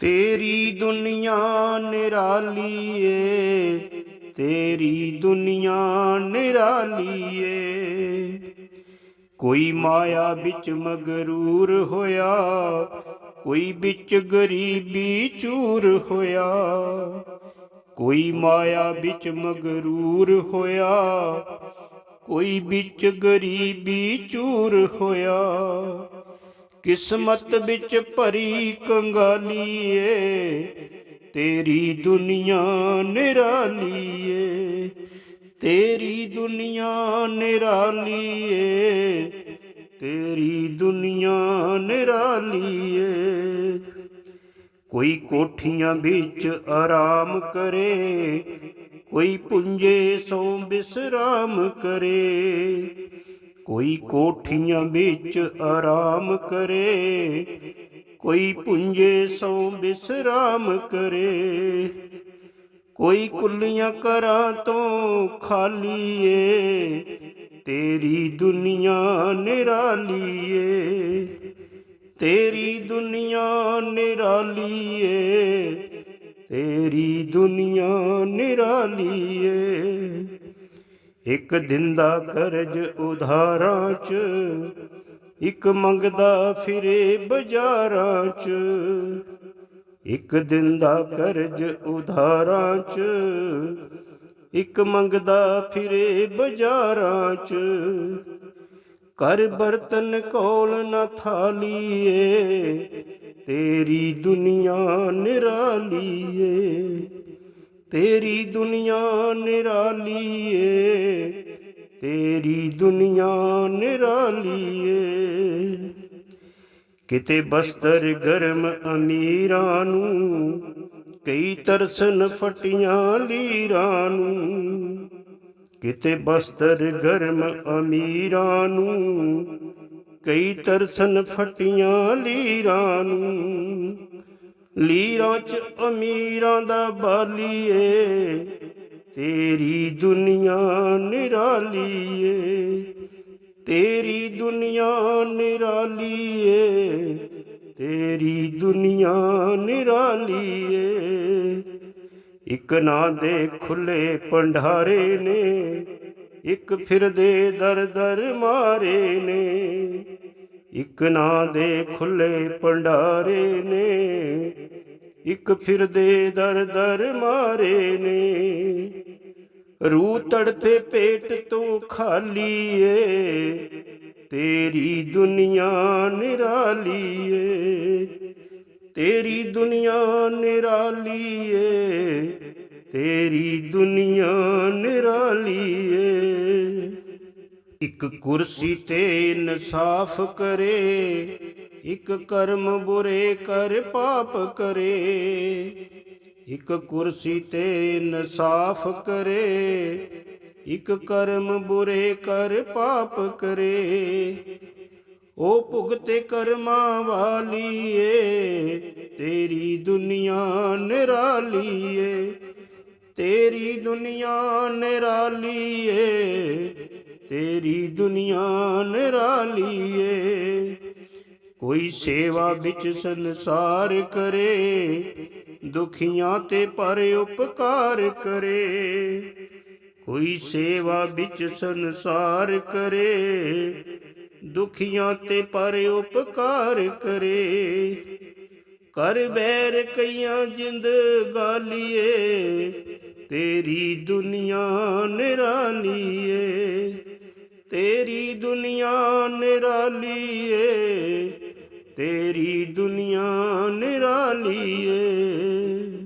ਤੇਰੀ ਦੁਨੀਆ ਨਿਰਾਲੀ ਏ ਤੇਰੀ ਦੁਨੀਆ ਨਿਰਾਲੀ ਏ ਕੋਈ ਮਾਇਆ ਵਿੱਚ ਮਗਰੂਰ ਹੋਇਆ, ਕੋਈ ਵਿੱਚ ਗਰੀਬੀ ਚੂਰ ਹੋਇਆ, ਕੋਈ ਮਾਇਆ ਵਿੱਚ ਮਗਰੂਰ ਹੋਇਆ, ਕੋਈ ਵਿੱਚ ਗਰੀਬੀ ਚੂਰ ਹੋਇਆ। ਕਿਸਮਤ ਵਿੱਚ ਭਰੀ ਕੰਗਾਲੀ ਏ ਤੇਰੀ ਦੁਨੀਆ ਨਿਰਾਲੀ ਏ ਤੇਰੀ ਦੁਨੀਆ ਨਿਰਾਲੀ ਏ ਤੇਰੀ ਦੁਨੀਆ ਨਿਰਾਲੀ ਏ ਕੋਈ ਕੋਠੀਆਂ ਵਿੱਚ ਆਰਾਮ ਕਰੇ ਕੋਈ ਪੁੰਜੇ ਸੋਂ ਬਿਸਰਾਮ ਕਰੇ, ਕੋਈ ਕੋਠੀਆਂ ਵਿੱਚ ਆਰਾਮ ਕਰੇ, ਕੋਈ ਪੁੰਜੇ ਸੋਂ ਬਿਸਰਾਮ ਕਰੇ, ਕੋਈ ਕੁੱਲੀਆਂ ਕਰਾਂ ਤੋਂ ਖਾਲੀ ਏ ਤੇਰੀ ਦੁਨੀਆ ਨਿਰਾਲੀ ਏ ਤੇਰੀ ਦੁਨੀਆ ਨਿਰਾਲੀ ਏ ਤੇਰੀ ਦੁਨੀਆ ਨਿਰਾਲੀ ਏ ਇੱਕ ਦਿੰਦਾ ਕਰਜ ਉਧਾਰਾਂ ਚ, ਇੱਕ ਮੰਗਦਾ ਫਿਰੇ ਬਾਜ਼ਾਰਾਂ ਚ। ਇੱਕ ਦਿੰਦਾ ਕਰਜ ਉਧਾਰਾਂ ਚ, ਇੱਕ ਮੰਗਦਾ ਫਿਰੇ ਬਾਜ਼ਾਰਾਂ ਚ। ਕਰ ਬਰਤਨ ਕੋਲ ਨਾ ਥਾਲੀ ਤੇਰੀ ਦੁਨੀਆ ਨਿਰਾਲੀ ਏ ਤੇਰੀ ਦੁਨੀਆ ਨਿਰਾਲੀ ਏ ਤੇਰੀ ਦੁਨੀਆ ਨਿਰਾਲੀ ਏ ਕਿਤੇ ਬਸਤਰ ਗਰਮ ਅਮੀਰਾਂ ਨੂੰ, ਕਈ ਤਰਸਨ ਫਟੀਆਂ ਲੀਰਾਂ ਨੂੰ। ਕਿਤੇ ਬਸਤਰ ਗਰਮ ਅਮੀਰਾਂ ਨੂੰ ਕਈ ਤਰਸਨ ਫਟੀਆਂ ਲੀਰਾਂ ਨੂੰ। ਲੀਰਾਂ ਚ ਅਮੀਰਾਂ ਦਾ ਬਾਲੀਏ, ਤੇਰੀ ਦੁਨੀਆ ਨਿਰਾਲੀ ਏ ਤੇਰੀ ਦੁਨੀਆ ਨਿਰਾਲੀ ਏ ਤੇਰੀ ਦੁਨੀਆ ਨਿਰਾਲੀ ਏ ਇੱਕ ਨਾਂ ਦੇ ਖੁੱਲੇ ਪੰਡਾਰੇ ਨੇ, ਇੱਕ ਫਿਰਦੇ ਦਰ ਦਰ ਮਾਰੇ ਨੇ। ਇੱਕ ਨਾਂ ਦੇ ਖੁੱਲੇ ਭੰਡਾਰੇ ਨੇ, ਇੱਕ ਫਿਰਦੇ ਦਰ ਦਰ ਮਾਰੇ ਨੇ। ਰੂ ਤੜਪੇ ਪੇਟ ਤੋਂ ਖਾਲੀ ਏ, ਤੇਰੀ ਦੁਨੀਆ ਨਿਰਾਲੀ ਏ। ਤੇਰੀ ਦੁਨੀਆ ਨਿਰਾਲੀ ਏ, ਤੇਰੀ ਦੁਨੀਆ ਨਿਰਾਲੀ ਏ। ਇੱਕ ਕੁਰਸੀ ਤੇ ਇਨਸਾਫ ਕਰੇ, ਇੱਕ ਕਰਮ ਬੁਰੇ ਕਰ ਪਾਪ ਕਰੇ, ਇੱਕ ਕੁਰਸੀ ਤੇ ਇਨਸਾਫ ਕਰੇ, ਇੱਕ ਕਰਮ ਬੁਰੇ ਕਰ ਪਾਪ ਕਰੇ। ਉਹ ਭੁਗਤੇ ਕਰਮਾਂ ਵਾਲੀ ਏ ਤੇਰੀ ਦੁਨੀਆ ਨਿਰਾਲੀ ਏ ਤੇਰੀ ਦੁਨੀਆ ਨਿਰਾਲੀ ਏ ਤੇਰੀ ਦੁਨੀਆ ਨਿਰਾਲੀ ਏ ਕੋਈ ਸੇਵਾ ਵਿੱਚ ਸੰਸਾਰ ਕਰੇ, ਦੁਖੀਆਂ ਤੇ ਪਰ ਉਪਕਾਰ ਕਰੇ। ਕੋਈ ਸੇਵਾ ਵਿੱਚ ਸੰਸਾਰ ਕਰੇ, ਦੁਖੀਆਂ ਤੇ ਪਰ ਉਪਕਾਰ ਕਰੇ। ਕਰ ਬੈਰ ਕਈਆਂ ਜਿੰਦ ਗਾਲੀਏ, ਤੇਰੀ ਦੁਨੀਆ ਨਿਰਾਲੀ ਤੇਰੀ ਦੁਨੀਆ ਨਿਰਾਲੀ ਏ ਤੇਰੀ ਦੁਨੀਆ ਨਿਰਾਲੀ ਏ